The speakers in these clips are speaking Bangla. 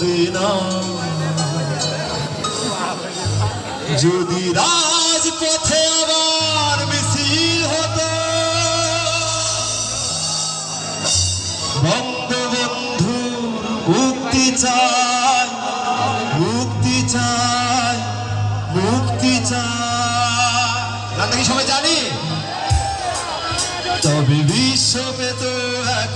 হবে না যদি রাজপথে আবার মিছিল হতো, বঙ্গবন্ধুর মুক্তি চাই মুক্তি চাই মুক্তি চাই। কি সবাই জানি? তবে বিশ্ব তো এক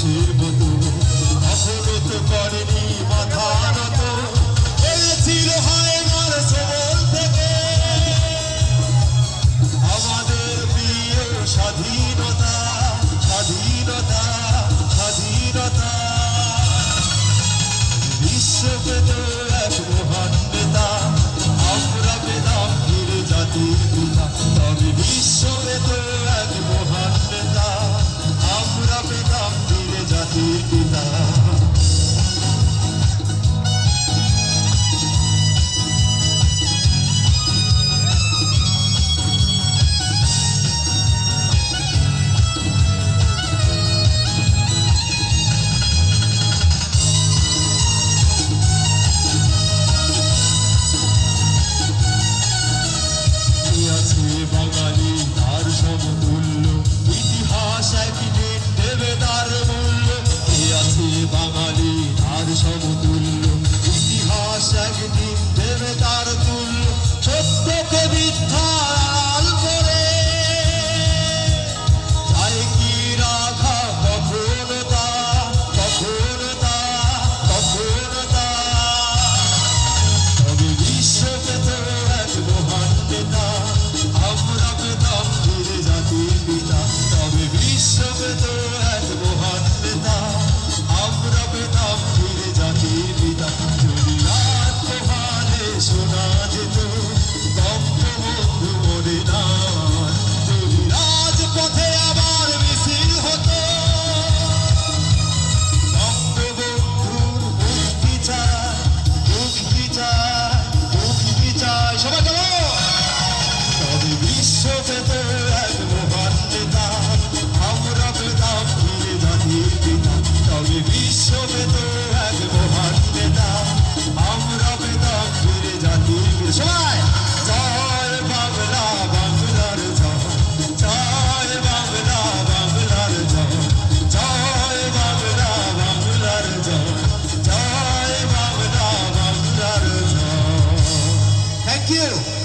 see